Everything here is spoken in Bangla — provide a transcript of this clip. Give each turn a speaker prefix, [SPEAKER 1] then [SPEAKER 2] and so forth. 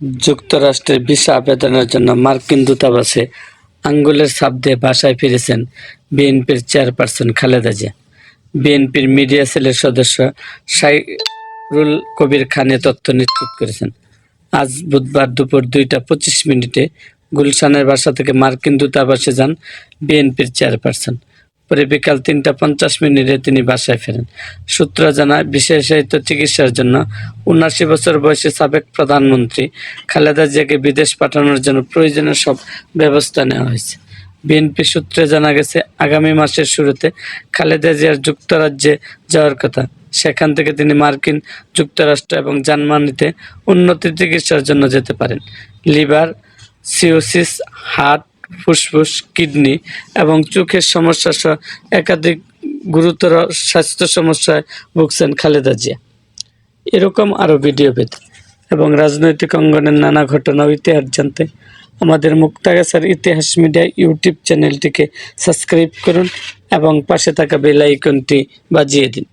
[SPEAKER 1] যুক্তরাষ্ট্রের ভিসা আবেদনের জন্য মার্কিন দূতাবাসে আঙ্গুলের ছাপ দিয়ে বাসায় ফিরেছেন বিএনপির চেয়ারপারসন খালেদা জিয়া। বিএনপির মিডিয়া সেলের সদস্য সাইরুল কবির খান তথ্য নিশ্চিত করেছেন। আজ বুধবার দুপুর দুইটা পঁচিশ মিনিটে গুলশানের বাসা থেকে মার্কিন দূতাবাসে যান বিএনপির চেয়ারপারসন। পরে বিকাল তিনটা পঞ্চাশ মিনিটে তিনি বাসায় ফেরেন। সূত্র জানায়, বিশেষায়িত চিকিৎসার জন্য উনাশি বছর বয়সী সাবেক প্রধানমন্ত্রী খালেদা জিয়াকে বিদেশ পাঠানোর জন্য প্রয়োজনীয় সব ব্যবস্থা নেওয়া হয়েছে। বিএনপি সূত্রে জানা গেছে, আগামী মাসের শুরুতে খালেদা জিয়ার যুক্তরাজ্যে যাওয়ার কথা। সেখান থেকে তিনি মার্কিন যুক্তরাষ্ট্র এবং জার্মানিতে উন্নত চিকিৎসার জন্য যেতে পারেন। লিভার সিওসিস হার্ট ফুসফুস, কিডনি এবং চোখের সমস্যা সহ একাধিক গুরুতর স্বাস্থ্য সমস্যায় ভুগছেন খালেদা জিয়া। এরকম আরও ভিডিও পেতে এবং রাজনৈতিক অঙ্গনের নানা ঘটনা ও ইতিহাস জানতে আমাদের মুক্তাগাছার ইতিহাস মিডিয়া ইউটিউব চ্যানেলটিকে সাবস্ক্রাইব করুন এবং পাশে থাকা বেল আইকনটি বাজিয়ে দিন।